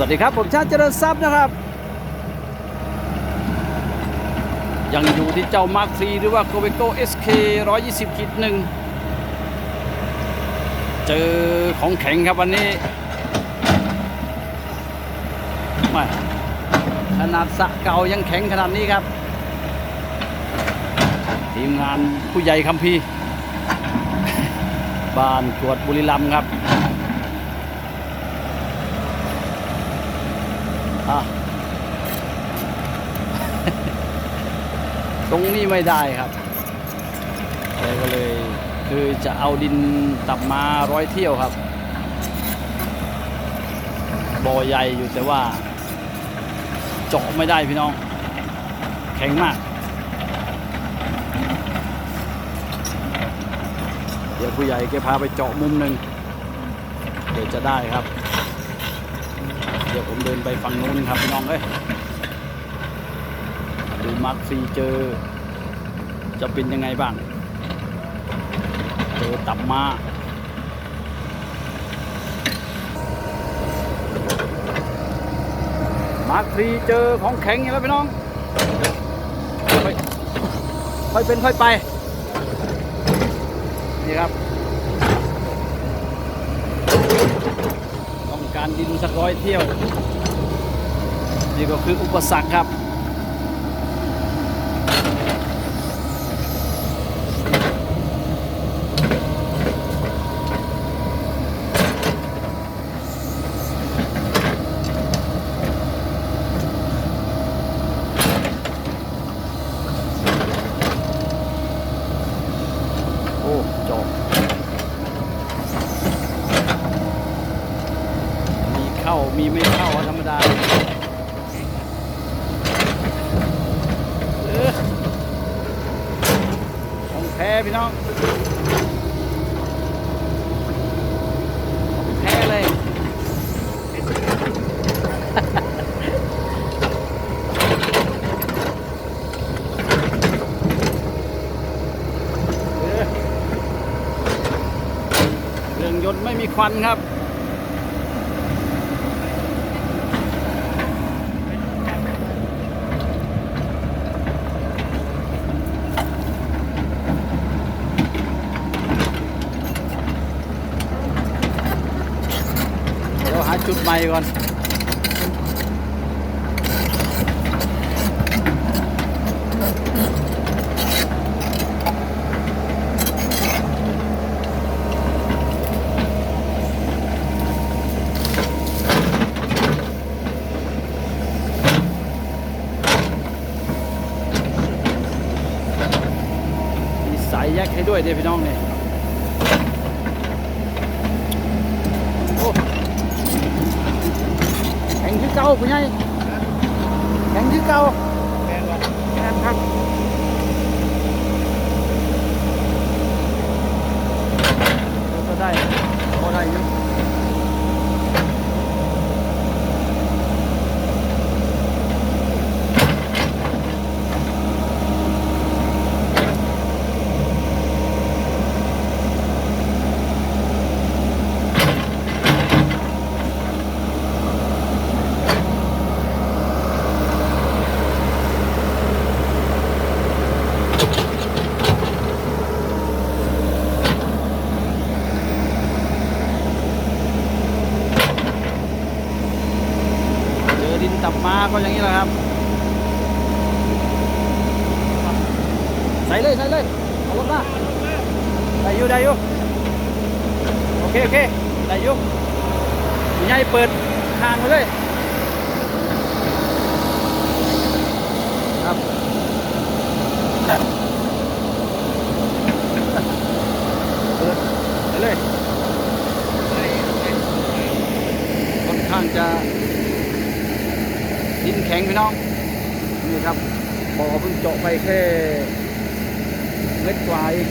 สวัสดีครับ ผมชาติเจริญทรัพย์นะครับ ยังอยู่ที่เจ้ามาร์คซีหรือว่าโกเบโก SK 120ขีดหนึ่งเจอของแข็งครับวันนี้ม่ขนาดสะเก่ายังแข็งขนาดนี้ครับ ทีมงานผู้ใหญ่คัมพีบ้านกวดบุรีรัมย์ครับ อะ ตรงนี้ไม่ได้ครับเลยก็เลยคือจะเอาดินตับมาร้อยเที่ยวครับ บ่อใหญ่อยู่แต่ว่า เจาะไม่ได้พี่น้อง แข็งมาก เดี๋ยวผู้ใหญ่แกพาไปเจาะมุมหนึ่งเดี๋ยวจะได้ครับ ดี๋ยวผมเดินไปฝั่งนู้นครับพี่น้องเอ้ยดูมาร์คซีเจอ จะเป็นยังไงบ้าง เจอตับมามาร์คซีเจอของแข็งอย่างแล้วพี่น้องค่อยค่อยเป็นค่อยไป นี่ครับ ต้องการ ดินสักร้อยเที่ยว นี่ก็คืออุปสรรคครับ โอ้จบ มีเข้ามีไม่เข้าธรรมดาเออของแพ้พี่น้องแพ้เลย เรื่องยนต์ไม่มีควันครับ เดี๋ยวหาจุดใหม่ก่อนสายแยกให้ด้วยเนี่ยพี่น้องเนี่ยโอ้ แข็งที่เก่าคุณยายแข็งที่เก่า แม่นบ่ แข็งครับก็ได้พอได้อยู่เจอดินตับมาก็อย่างนี้แหละครับ ใส่เลยใส่เลยเอาลงมาได้อยู่ได้อยู่โอ เคโอเคได้อยู่คุณยายเปิดทางไปเลย ครับเปิดไปเลยค่อนข้างจะดินแข็งพี่น้อง นี่ครับบ่อเพิ่งเจาะไปแค่เล็กกว่าเอง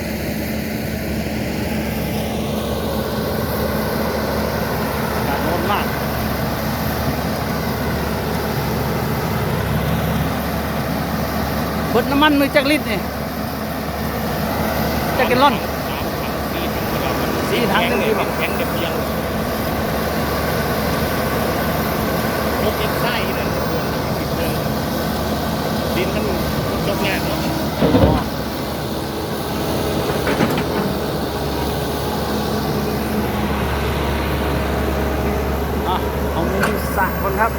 บิดน้ำมันมือจักลิตรนี่จักกล่อนสีทั้งนึงที่แบบแข็งเด็บเพียงยกเอ็ดไส้นั่นิดเรื่งดินมันยกงานเนาะเอามือสั่นคนครับ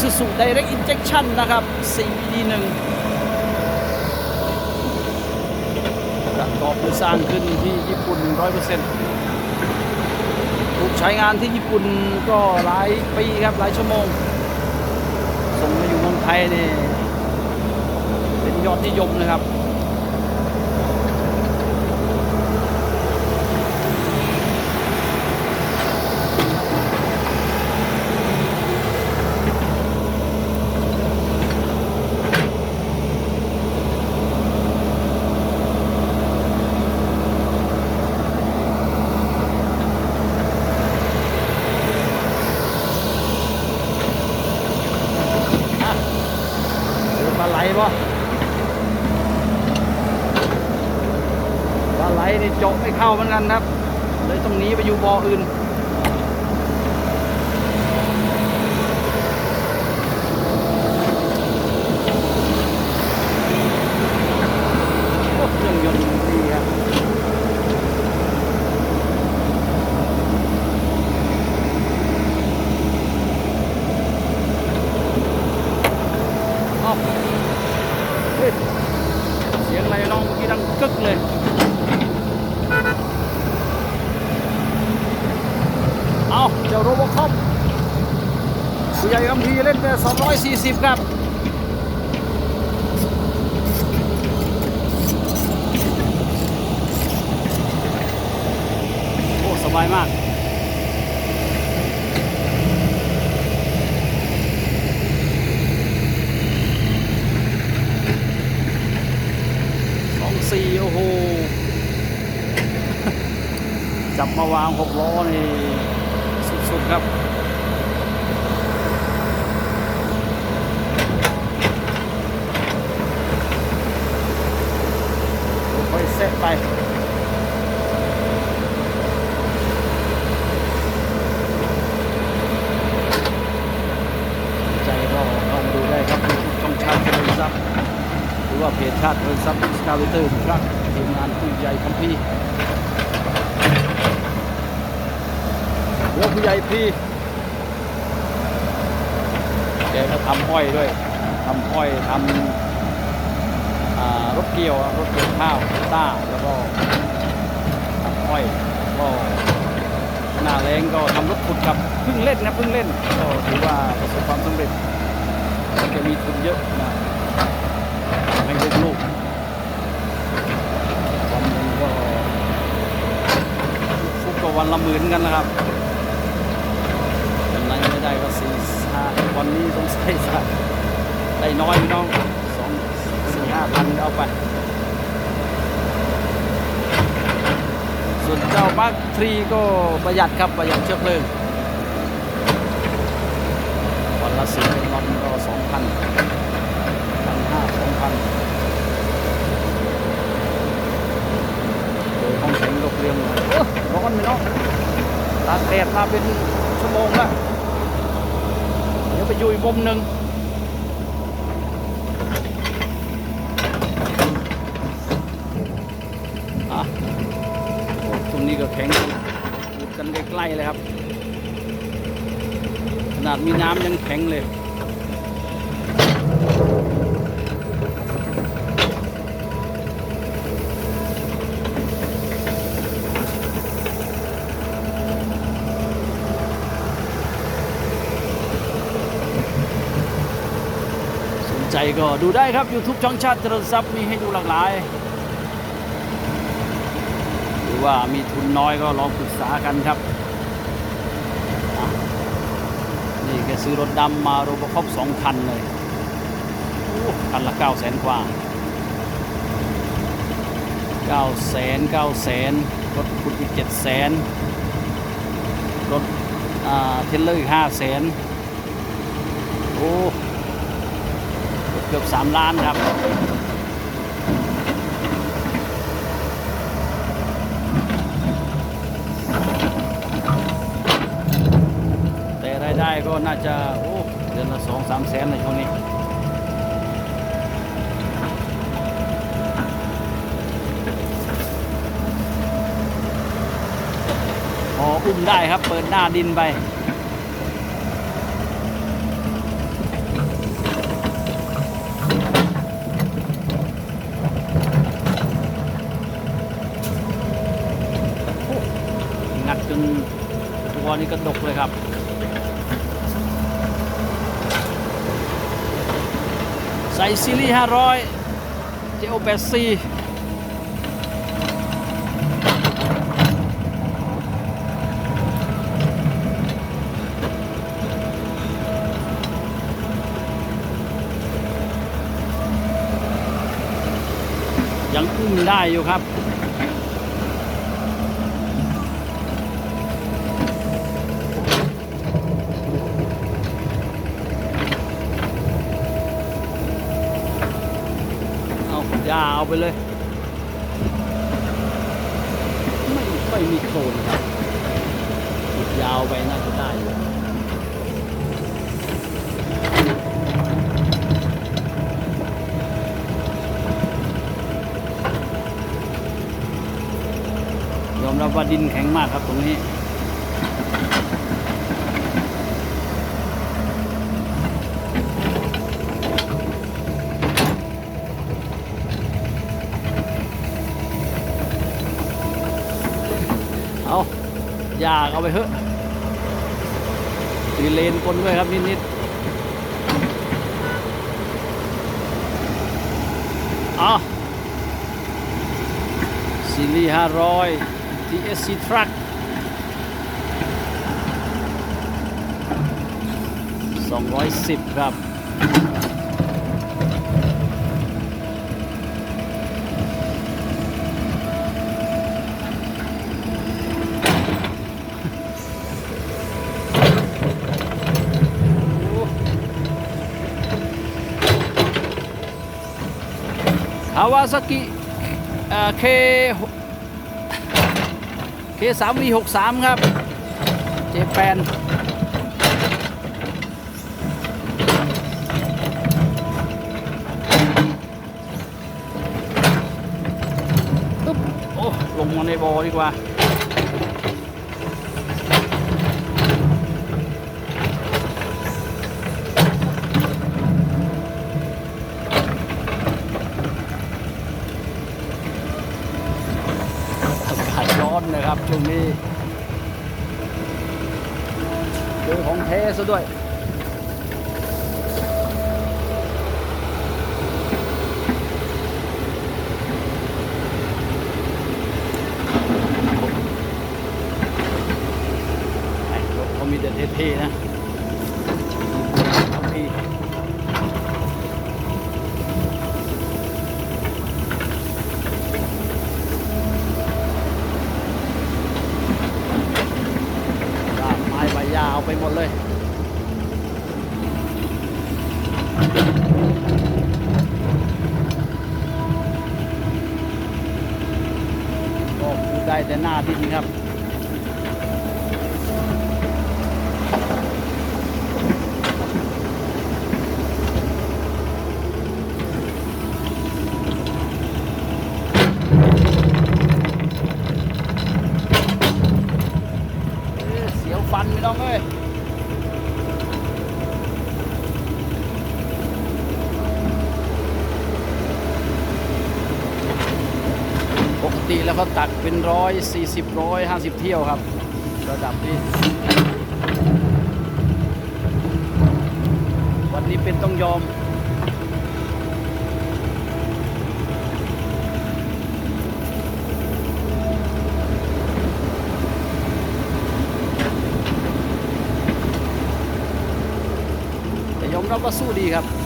Isuzu Direct Injection นะครับ CVD1 ประกอบหรือสร้างขึ้นที่ญี่ปุ่น 100%ถูกใช้งานที่ญี่ปุ่นก็หลายปีครับ หลายชั่วโมง ส่งมาอยู่เมืองไทยนี่ เป็นยอดนิยมนะครับ อะเจอปลาไหลป่ะปลาไหลนี่ เข้าเหมือนกันครับ เลยต้องหนีไปอยู่บ่ออื่น โอ้เครื่องยนต์ดีครับ เอ้าเฮ้ยเสียงอะไรน้องเมื่อกี้ดังกึกเลย เอาเจ้าโรบอคอปผู้ใหญ่กำพีเล่นไป 240ครับโอ้สบายมากสองสี่โอ้โหจับมาวางหกล้อนี่สุดๆครับ ค่อยๆเซต ไปใจก็เข้ามาดูได้ครับช่องชาติเริญทรัพย์หรือว่าเพจชาติเริซับสกาวเตอร์ครั้งทีมงานผู้ใหญ่คัมพีหรือผู้ใหญ่พีแกก็ทำอ้อยด้วยทำอ้อยทำ เกี่ยวรถเกี่ยวข้าวต้าแล้วก็ทำอ้อยก็หน้าแรงก็ทำรถขุดครับเพิ่งเล่นนะเพิ่งเล่นก็ถือว่าประสบความสำเร็จแกมีทุนเยอะนะให้ลูกลูกวันนึงก็ฟุกก็วันละหมื่นกันนะครับวันไหนไม่ได้ก็สี่ห้าวันนี้ต้องใส่สักได้น้อยพี่น้อง ห้าพันเอาไป ส่วนเจ้ามาร์คทรีก็ประหยัดครับประหยัดเชื้อเพลิงวันละสี่เป็นวันก็สองพันพันห้าสองพันโดยห้องแข็งก็เปลี่ยนเลยโอ้ร้อนไหมเนาะตากแดดมาเป็นชั่วโมงละเดี๋ยวไปอยู่อีกมุมหนึ่งอะโอ้ตรงนี้ก็แข็งอยู่กัน ใกล้ๆเลยครับ ขนาดมีน้ำยังแข็งเลยสนใจก็ดูได้ครับ YouTube ช่องชาติเจริญทรัพย์มีให้ดูหลากหลาย หรือว่ามีทุนน้อยก็ลองปรึกษากันครับอะนี่แก ซื้อรถดำมาโรบคอบสองคันเลยคันละเก้าแสนกว่าเก้าแสนเก้าแสนรถขุดอีกเจ็ดแสนรถเทเลอร์อีกห้าแสนโอ้เกือบ3ล้านครับ แต่รายได้ ก็น่าจะโอ้เดือนละสองสามแสนในช่วงนี้พออุ้มได้ครับเปิดหน้าดินไปงัดจนตัวนี้กระดกเลยครับ ส่ซีรีส์500เจโอแปดซียังอุ้มได้อยู่ครับ ยาเอาไปเลย ไม่ค่อยมีโคลนครับขุดยาวไปน่าจะได้อยู่ยอมรับว่าดินแข็งมากครับตรงนี้ เอาอยาเอาไปเถอะตีเลนคนด้วยครับนิดๆเอาซีรีส์500 TSC Truck 210 ครับาวาซากิเคเคสามวีหกสามครับ เจแปนปึ๊บโอ้ ลงมาในบอดีกว่า อากาศร้อนนะ ครับช่วงนี้เจอของเทซะด้วยเขามีแต่เท่ๆนะเอาพี่ รากไม้ใบหญ้าเอาไปหมดเลย ก็พูดได้แต่ห นาดินครับ เสียวฟันไม่ต้องเอ้ยปกติแล้วเขาตัก เป็นร้อยสี่สิบร้อยห้าสิบเที่ยวครับ ระดับนี้ วันนี้เป็นต้องยอมแต่ยอมรับว่าสู้ดีครับ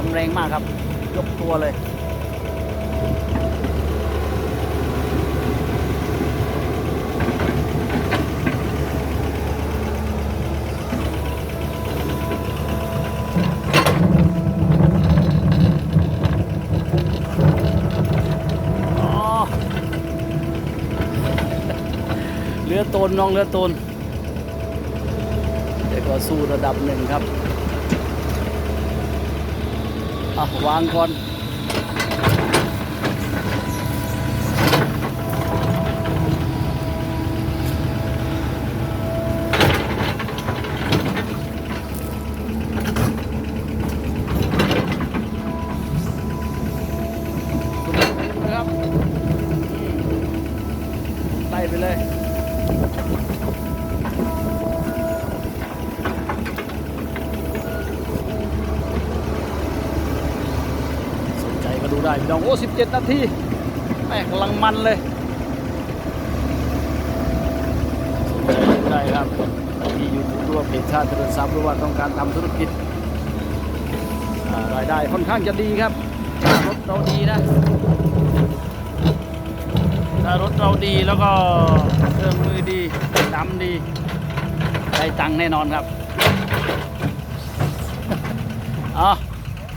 ปั๊แรงมากครับ ยกตัวเลยเรือตนน้องเรือตนแต่ก็สู้ระดับหนึ่งครับ วางก่อน นะครับไล่ไปเลย สนใจก็ดู ได้พี่น้องโอ้17นาทีแม่กำลังมันเลยใจดูได้ครับที่ยูทูบตัวเพจชาติเจริญทรัพย์รือว่าต้องการทำธุรกิจรายได้ค่อนข้างจะดีครับรถเราดีนะถ้ารถเราดีแล้วก็เครื่องมือดีดำดีได้ตังค์แน่นอนครับ เอา